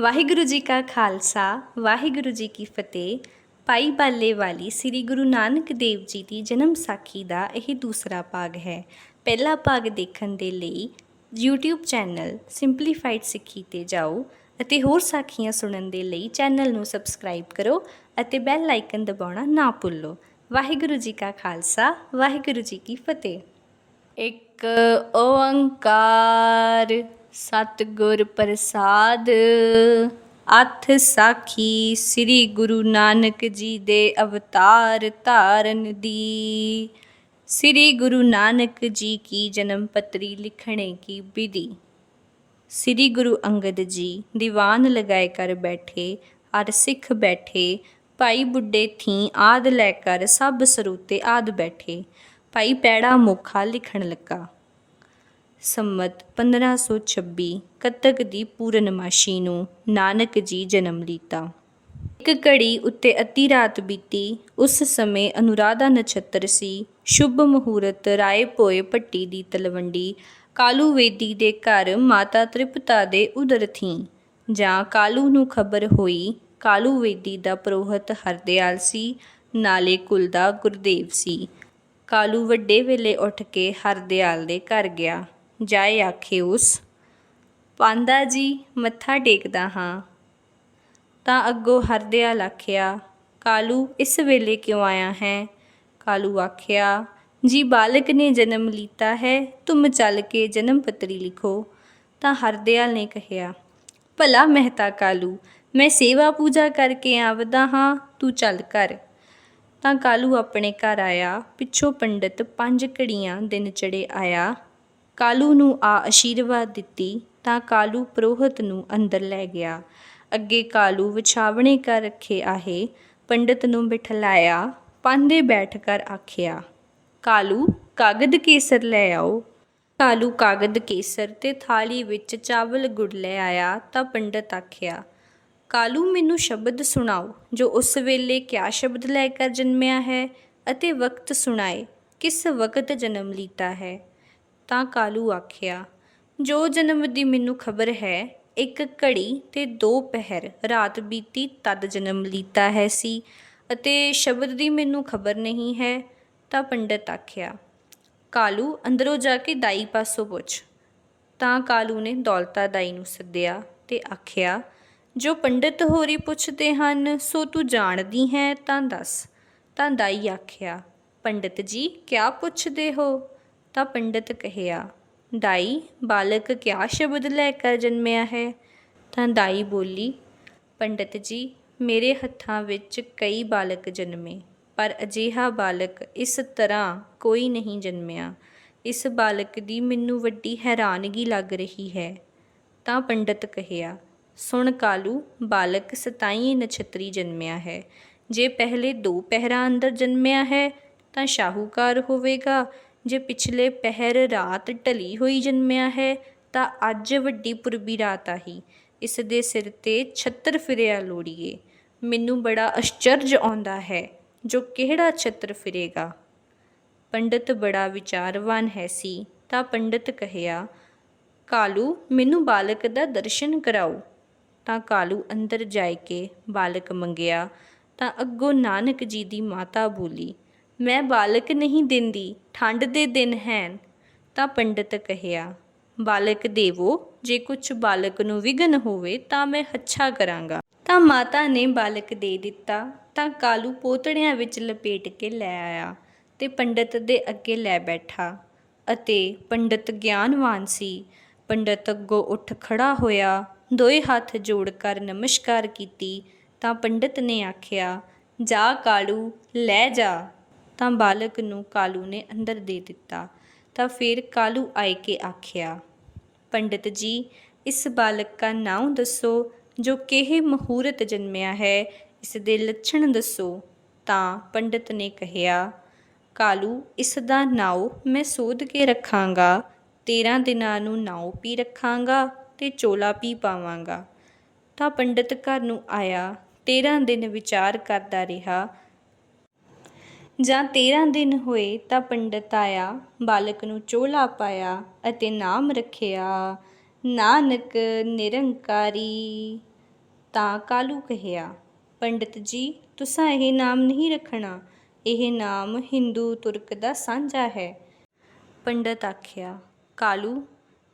ਵਾਹਿਗੁਰੂ ਜੀ ਕਾ ਖਾਲਸਾ, ਵਾਹਿਗੁਰੂ ਜੀ ਕੀ ਫਤਿਹ। ਭਾਈ ਬਾਲੇ ਵਾਲੀ ਸ੍ਰੀ ਗੁਰੂ ਨਾਨਕ ਦੇਵ ਜੀ ਦੀ ਜਨਮ ਸਾਖੀ ਦਾ ਇਹ ਦੂਸਰਾ ਭਾਗ ਹੈ। ਪਹਿਲਾ ਭਾਗ ਦੇਖਣ ਦੇ ਲਈ YouTube ਚੈਨਲ ਸਿੰਪਲੀਫਾਈਡ ਸਿੱਖੀ ਤੇ ਜਾਓ ਅਤੇ ਹੋਰ ਸਾਖੀਆਂ ਸੁਣਨ ਦੇ ਲਈ ਚੈਨਲ ਨੂੰ ਸਬਸਕ੍ਰਾਈਬ ਕਰੋ ਅਤੇ ਬੈਲ ਆਈਕਨ ਦਬਾਉਣਾ ਨਾ ਭੁੱਲੋ। ਵਾਹਿਗੁਰੂ ਜੀ ਕਾ ਖਾਲਸਾ, ਵਾਹਿਗੁਰੂ ਜੀ ਕੀ ਫਤਿਹ। ਇੱਕ ਓੰਕਾਰ। ਸਤਿਗੁਰ ਪ੍ਰਸਾਦ। ਅਥ ਸਾਖੀ ਸ੍ਰੀ ਗੁਰੂ ਨਾਨਕ ਜੀ ਦੇ ਅਵਤਾਰ ਧਾਰਨ ਦੀ। ਸ੍ਰੀ ਗੁਰੂ ਨਾਨਕ ਜੀ ਕੀ ਜਨਮ ਪਤਰੀ ਲਿਖਣੇ ਕੀ ਵਿਧੀ? ਸ੍ਰੀ ਗੁਰੂ ਅੰਗਦ ਜੀ ਦੀਵਾਨ ਲਗਾਏ ਕਰ ਬੈਠੇ ਅਰ ਸਿੱਖ ਬੈਠੇ, ਭਾਈ ਬੁੱਢੇ ਥੀ ਆਦ ਲੈ ਕਰ ਸਭ ਸਰੂਤੇ ਆਦ ਬੈਠੇ। ਭਾਈ ਪੈੜਾ ਮੋਖਾ ਲਿਖਣ ਲੱਗਾ। ਸੰਮਤ 1526 ਕੱਤਕ ਦੀ ਪੂਰਨਮਾਸ਼ੀ ਨੂੰ ਨਾਨਕ ਜੀ ਜਨਮ ਲੀਤਾ। ਇੱਕ ਘੜੀ ਉੱਤੇ ਅੱਧੀ ਰਾਤ ਬੀਤੀ, ਉਸ ਸਮੇਂ ਅਨੁਰਾਧਾ ਨਛੱਤਰ ਸੀ। ਸ਼ੁਭ ਮਹੂਰਤ ਰਾਏ ਪੋਏ ਭੱਟੀ ਦੀ ਤਲਵੰਡੀ, ਕਾਲੂ ਵੇਦੀ ਦੇ ਘਰ ਮਾਤਾ ਤ੍ਰਿਪਤਾ ਦੇ ਉਦਰ ਥੀ। ਜਾਂ ਕਾਲੂ ਨੂੰ ਖਬਰ ਹੋਈ, ਕਾਲੂ ਵੇਦੀ ਦਾ ਪ੍ਰੋਹਤ ਹਰਦਿਆਲ ਸੀ, ਨਾਲੇ ਕੁਲ ਦਾ ਗੁਰਦੇਵ ਸੀ। ਕਾਲੂ ਵੱਡੇ ਵੇਲੇ ਉੱਠ ਕੇ ਹਰਦਿਆਲ ਦੇ ਘਰ ਗਿਆ। ਜਾਏ ਆਖੇ ਉਸ, ਪਾਂਦਾ ਜੀ, ਮੱਥਾ ਟੇਕਦਾ ਹਾਂ। ਤਾਂ ਅੱਗੋਂ ਹਰਦਿਆਲ ਆਖਿਆ, ਕਾਲੂ, ਇਸ ਵੇਲੇ ਕਿਉਂ ਆਇਆ ਹੈ? ਕਾਲੂ ਆਖਿਆ, ਜੀ ਬਾਲਕ ਨੇ ਜਨਮ ਲੀਤਾ ਹੈ, ਤੁਮ ਚੱਲ ਕੇ ਜਨਮ ਪੱਤਰੀ ਲਿਖੋ। ਤਾਂ ਹਰਦਿਆਲ ਨੇ ਕਿਹਾ, ਭਲਾ ਮਹਿਤਾ ਕਾਲੂ, ਮੈਂ ਸੇਵਾ ਪੂਜਾ ਕਰਕੇ ਆਵਦਾ ਹਾਂ, ਤੂੰ ਚੱਲ ਕਰ। ਤਾਂ ਕਾਲੂ ਆਪਣੇ ਘਰ ਆਇਆ, ਪਿੱਛੋਂ ਪੰਡਤ ਪੰਜ ਘੜੀਆਂ ਦਿਨ ਚੜੇ ਆਇਆ। ਕਾਲੂ ਨੂੰ ਆ ਅਸ਼ੀਰਵਾਦ ਦਿੱਤੀ, ਤਾਂ ਕਾਲੂ ਪ੍ਰੋਹਤ ਨੂੰ ਅੰਦਰ ਲੈ ਗਿਆ। ਅੱਗੇ ਕਾਲੂ ਵਿਛਾਵਣੇ ਕਰ ਰੱਖੇ ਆਹੇ, ਪੰਡਤ ਨੂੰ ਬਿਠਲਾਇਆ ਪਾਂਦੇ ਬੈਠ ਕਰ ਆਖਿਆ, ਕਾਲੂ, ਕਾਗਦ ਕੇਸਰ ਲੈ ਆਓ। ਕਾਲੂ ਕਾਗਦ ਕੇਸਰ ਤੇ ਥਾਲੀ ਵਿੱਚ ਚਾਵਲ ਗੁੜ ਲੈ ਆਇਆ, ਤਾਂ ਪੰਡਤ ਆਖਿਆ, ਕਾਲੂ, ਮੈਨੂੰ ਸ਼ਬਦ ਸੁਣਾਓ, ਜੋ ਉਸ ਵੇਲੇ ਕਿਆ ਸ਼ਬਦ ਲੈ ਕਰ ਜਨਮਿਆ ਹੈ ਅਤੇ ਵਕਤ ਸੁਣਾਏ, ਕਿਸ ਵਕਤ ਜਨਮ ਲੀਤਾ ਹੈ? ਤਾਂ ਕਾਲੂ ਆਖਿਆ, ਜੋ ਜਨਮ ਦੀ ਮੈਨੂੰ ਖਬਰ ਹੈ, ਇੱਕ ਘੜੀ ਤੇ ਦੋ ਪਹਿਰ, ਰਾਤ ਬੀਤੀ ਤਦ ਜਨਮ ਲੀਤਾ ਹੈ ਸੀ, ਅਤੇ ਸ਼ਬਦ ਦੀ ਮੈਨੂੰ ਖਬਰ ਨਹੀਂ ਹੈ, ਤਾਂ ਪੰਡਤ ਆਖਿਆ। ਕਾਲੂ ਅੰਦਰੋਂ ਜਾ ਕੇ ਦਾਈ ਪਾਸੋਂ ਪੁੱਛ। ਤਾਂ ਕਾਲੂ ਨੇ ਦੌਲਤਾ ਦਾਈ ਨੂੰ ਸੱਦਿਆ ਤੇ ਆਖਿਆ, ਜੋ ਪੰਡਤ ਹੋਰੀ ਪੁੱਛਦੇ ਹਨ, ਸੋ ਤੂੰ ਜਾਣਦੀ ਹੈ ਤਾਂ ਦੱਸ। ਤਾਂ ਦਾਈ ਆਖਿਆ, ਪੰਡਤ ਜੀ, ਕਿਆ ਪੁੱਛਦੇ ਹੋ? ਤਾਂ ਪੰਡਤ ਕਹਿਆ, ਦਾਈ, ਬਾਲਕ ਕਿਆ ਸ਼ਬਦ ਲੈ ਕਰ ਜਨਮਿਆ ਹੈ? ਤਾਂ ਦਾਈ ਬੋਲੀ, ਪੰਡਤ ਜੀ, ਮੇਰੇ ਹੱਥਾਂ ਵਿੱਚ ਕਈ ਬਾਲਕ ਜਨਮੇ, ਪਰ ਅਜਿਹਾ ਬਾਲਕ ਇਸ ਤਰ੍ਹਾਂ ਕੋਈ ਨਹੀਂ ਜਨਮਿਆ। ਇਸ ਬਾਲਕ ਦੀ ਮੈਨੂੰ ਵੱਡੀ ਹੈਰਾਨਗੀ ਲੱਗ ਰਹੀ ਹੈ। ਤਾਂ ਪੰਡਤ ਕਹਿਆ, ਸੁਣ ਕਾਲੂ, ਬਾਲਕ 27 ਨਛਤਰੀ ਜਨਮਿਆ ਹੈ। ਜੇ ਪਹਿਲੇ ਦੋ ਪਹਿਰਾਂ ਅੰਦਰ ਜਨਮਿਆ ਹੈ, ਤਾਂ ਸ਼ਾਹੂਕਾਰ ਹੋਵੇਗਾ ਜੇ ਪਿਛਲੇ ਪਹਿਰ ਰਾਤ ਢਲੀ ਹੋਈ ਜਨਮਿਆ ਹੈ, ਤਾਂ ਅੱਜ ਵੱਡੀ ਪੁਰਬੀ ਰਾਤ ਆਹੀ। ਇਸ ਦੇ ਸਿਰ ਤੇ ਛੱਤਰ ਫਿਰਿਆ ਲੋੜੀਏ। ਮੈਨੂੰ ਬੜਾ ਅਸ਼ਚਰਜ ਆਉਂਦਾ ਹੈ, ਜੋ ਕਿਹੜਾ ਛੱਤਰ ਫਿਰੇਗਾ। ਪੰਡਤ ਬੜਾ ਵਿਚਾਰਵਾਨ ਹੈ ਸੀ, ਤਾਂ ਪੰਡਤ ਕਹਿਆ, ਕਾਲੂ, ਮੈਨੂੰ ਬਾਲਕ ਦਾ ਦਰਸ਼ਨ ਕਰਾਓ। ਤਾਂ ਕਾਲੂ ਅੰਦਰ ਜਾ ਕੇ ਬਾਲਕ ਮੰਗਿਆ, ਤਾਂ ਅੱਗੋਂ ਨਾਨਕ ਜੀ ਦੀ ਮਾਤਾ ਬੋਲੀ ਮੈਂ ਬਾਲਕ ਨਹੀਂ ਦਿੰਦੀ ਠੰਡ ਦੇ ਦਿਨ ਹੈਨ, ਤਾਂ ਪੰਡਤ ਕਹਿਆ, ਬਾਲਕ ਦੇਵੋ, ਜੇ ਕੁਛ ਬਾਲਕ ਨੂੰ ਵਿਗਨ ਹੋਵੇ ਤਾਂ ਮੈਂ ਹੱਛਾ ਕਰਾਂਗਾ। ਤਾਂ ਮਾਤਾ ਨੇ ਬਾਲਕ ਦੇ ਦਿੱਤਾ, ਤਾਂ ਕਾਲੂ ਪੋਤੜਿਆਂ ਵਿੱਚ ਲਪੇਟ ਕੇ ਲੈ ਆਇਆ ਤੇ ਪੰਡਤ ਦੇ ਅੱਗੇ ਲੈ ਬੈਠਾ ਅਤੇ ਪੰਡਤ ਗਿਆਨਵਾਨ ਸੀ। ਪੰਡਤ ਅੱਗੋਂ ਉੱਠ ਖੜਾ ਹੋਇਆ, ਦੋਏ ਹੱਥ ਜੋੜ ਕਰ ਨਮਸਕਾਰ ਕੀਤੀ, ਤਾਂ ਪੰਡਤ ਨੇ ਆਖਿਆ, ਜਾ ਕਾਲੂ, ਲੈ ਜਾ। ਤਾਂ ਬਾਲਕ ਨੂੰ ਕਾਲੂ ਨੇ ਅੰਦਰ ਦੇ ਦਿੱਤਾ, ਤਾਂ ਫਿਰ ਕਾਲੂ ਆਏ ਕੇ ਆਖਿਆ, ਪੰਡਤ ਜੀ, ਇਸ ਬਾਲਕ ਦਾ ਨਾਮ ਦੱਸੋ, ਜੋ ਕਿਹੇ ਮਹੂਰਤ ਜਨਮਿਆ ਹੈ, ਇਸ ਦੇ ਲੱਛਣ ਦੱਸੋ। ਤਾਂ ਪੰਡਤ ਨੇ ਕਿਹਾ ਕਾਲੂ, ਇਸ ਦਾ ਨਾਉ ਮੈਂ ਸੋਧ ਕੇ ਰੱਖਾਂਗਾ 13 ਦਿਨਾਂ ਨੂੰ ਨਾਉ ਪੀ ਰੱਖਾਂਗਾ ਤੇ ਚੋਲਾ ਪੀ ਪਾਵਾਂਗਾ। ਤਾਂ ਪੰਡਤ ਘਰ ਨੂੰ ਆਇਆ 13 ਦਿਨ ਵਿਚਾਰ ਕਰਦਾ ਰਿਹਾ ਜਾਂ 13 ਦਿਨ ਹੋਏ ਤਾਂ ਪੰਡਤ ਆਇਆ, ਬਾਲਕ ਨੂੰ ਚੋਲਾ ਪਾਇਆ ਅਤੇ ਨਾਮ ਰੱਖਿਆ, ਨਾਨਕ ਨਿਰੰਕਾਰੀ। ਤਾਂ ਕਾਲੂ ਕਹਿਆ, ਪੰਡਤ ਜੀ, ਤੁਸਾਂ ਇਹ ਨਾਮ ਨਹੀਂ ਰੱਖਣਾ, ਇਹ ਨਾਮ ਹਿੰਦੂ ਤੁਰਕ ਦਾ ਸਾਂਝਾ ਹੈ। ਪੰਡਤ ਆਖਿਆ, ਕਾਲੂ,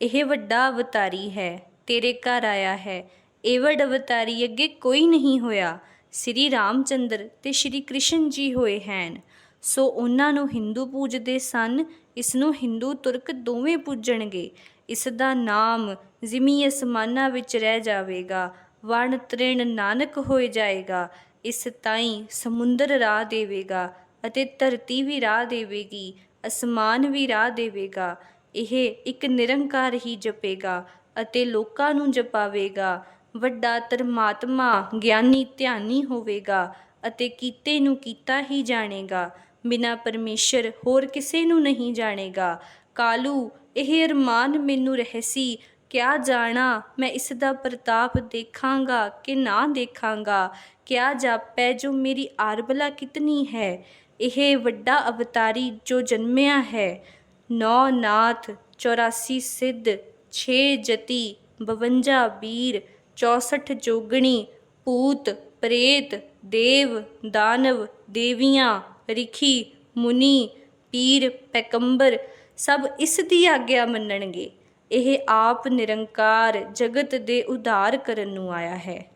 ਇਹ ਵੱਡਾ ਅਵਤਾਰੀ ਹੈ, ਤੇਰੇ ਘਰ ਆਇਆ ਹੈ। ਇਹ ਵੱਡ ਅਵਤਾਰੀ ਅੱਗੇ ਕੋਈ ਨਹੀਂ ਹੋਇਆ। ਸ੍ਰੀ ਰਾਮਚੰਦਰ ਤੇ ਸ੍ਰੀ ਕ੍ਰਿਸ਼ਨ ਜੀ ਹੋਏ ਹਨ। ਸੋ ਉਹਨਾਂ ਨੂੰ ਹਿੰਦੂ ਪੂਜਦੇ ਸਨ ਇਸ ਨੂੰ ਹਿੰਦੂ ਤੁਰਕ ਦੋਵੇਂ ਪੂਜਣਗੇ। ਇਸ ਦਾ ਨਾਮ ਜ਼ਿਮੀ ਅਸਮਾਨਾਂ ਵਿੱਚ ਰਹਿ ਜਾਵੇਗਾ, ਵਣ ਤ੍ਰਿਣ ਨਾਨਕ ਹੋਏ ਜਾਏਗਾ, ਇਸ ਤਾਈਂ ਸਮੁੰਦਰ ਰਾਹ ਦੇਵੇਗਾ ਅਤੇ ਧਰਤੀ ਵੀ ਰਾਹ ਦੇਵੇਗੀ, ਅਸਮਾਨ ਵੀ ਰਾਹ ਦੇਵੇਗਾ। ਇਹ ਇੱਕ ਨਿਰੰਕਾਰ ਹੀ ਜਪੇਗਾ ਅਤੇ ਲੋਕਾਂ ਨੂੰ ਜਪਾਵੇਗਾ। ਵੱਡਾ ਧਰਮਾਤਮਾ ਗਿਆਨੀ ਧਿਆਨੀ ਹੋਵੇਗਾ ਅਤੇ ਕੀਤੇ ਨੂੰ ਕੀਤਾ ਹੀ ਜਾਣੇਗਾ। ਬਿਨਾ ਪਰਮੇਸ਼ਰ ਹੋਰ ਕਿਸੇ ਨੂੰ ਨਹੀਂ ਜਾਣੇਗਾ। ਕਾਲੂ, ਇਹ ਅਰਮਾਨ ਮੈਨੂੰ ਰਹਸੀ। ਕਿਆ ਜਾਣਾ, ਮੈਂ ਇਸ ਦਾ ਪ੍ਰਤਾਪ ਦੇਖਾਂਗਾ ਕਿ ਨਾ ਦੇਖਾਂਗਾ। ਕਿਆ ਜਾਪੈ ਜੋ ਮੇਰੀ ਆਰਬਲਾ ਕਿਤਨੀ ਹੈ? ਇਹ ਵੱਡਾ ਅਵਤਾਰੀ ਜੋ ਜਨਮਿਆ ਹੈ। ਨੌ ਨਾਥ 84 ਸਿੱਧ 6 ਜਤੀ 52 ਵੀਰ 64 ਜੋਗਣੀ, ਪੂਤ, ਪ੍ਰੇਤ, ਦੇਵ, ਦਾਨਵ, ਦੇਵੀਆਂ ਰਿਖੀ, ਮੁਨੀ, ਪੀਰ, ਪੈਕੰਬਰ ਸਭ ਇਸ ਦੀ ਆਗਿਆ ਮੰਨਣਗੇ। ਇਹ ਆਪ ਨਿਰੰਕਾਰ ਜਗਤ ਦੇ ਉਧਾਰ ਕਰਨ ਨੂੰ ਆਇਆ ਹੈ।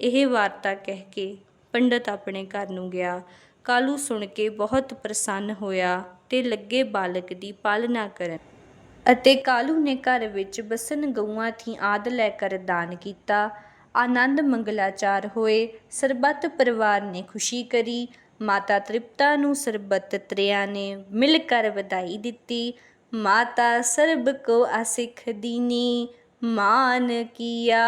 ਇਹ ਵਾਰਤਾ ਕਹਿ ਕੇ ਪੰਡਤ ਆਪਣੇ ਘਰ ਨੂੰ ਗਿਆ। ਕਾਲੂ ਸੁਣ ਕੇ ਬਹੁਤ ਪ੍ਰਸੰਨ ਹੋਇਆ ਤੇ ਲੱਗੇ ਬਾਲਕ ਦੀ ਪਾਲਣਾ ਕਰਨ। ਅਤੇ ਕਾਲੂ ਨੇ ਘਰ ਵਿੱਚ ਬਸਨ ਗਊਆਂ ਥੀ ਆਦ ਲੈ ਕਰ ਦਾਨ ਕੀਤਾ। ਆਨੰਦ ਮੰਗਲਾਚਾਰ ਹੋਏ, ਸਰਬੱਤ ਪਰਿਵਾਰ ਨੇ ਖੁਸ਼ੀ ਕਰੀ। ਮਾਤਾ ਤ੍ਰਿਪਤਾ ਨੂੰ ਸਰਬੱਤ ਤ੍ਰਿਆ ਨੇ ਮਿਲ ਕਰ ਵਧਾਈ ਦਿੱਤੀ। ਮਾਤਾ ਸਰਬ ਕੋ ਅਸਿਖ ਦੀਨੀ, ਮਾਨ ਕੀਆ।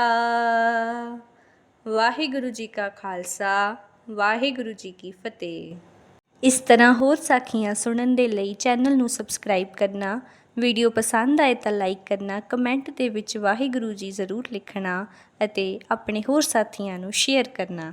ਵਾਹਿਗੁਰੂ ਜੀ ਕਾ ਖਾਲਸਾ, ਵਾਹਿਗੁਰੂ ਜੀ ਕੀ ਫਤਿਹ। ਇਸ ਤਰ੍ਹਾਂ ਹੋਰ ਸਾਖੀਆਂ ਸੁਣਨ ਦੇ ਲਈ ਚੈਨਲ ਨੂੰ ਸਬਸਕ੍ਰਾਈਬ ਕਰਨਾ, ਵੀਡੀਓ ਪਸੰਦ ਆਏ ਤਾਂ ਲਾਈਕ ਕਰਨਾ, ਕਮੈਂਟ ਦੇ ਵਿੱਚ ਵਾਹਿਗੁਰੂ ਜੀ ਜ਼ਰੂਰ ਲਿਖਣਾ ਅਤੇ ਆਪਣੇ ਹੋਰ ਸਾਥੀਆਂ ਨੂੰ ਸ਼ੇਅਰ ਕਰਨਾ।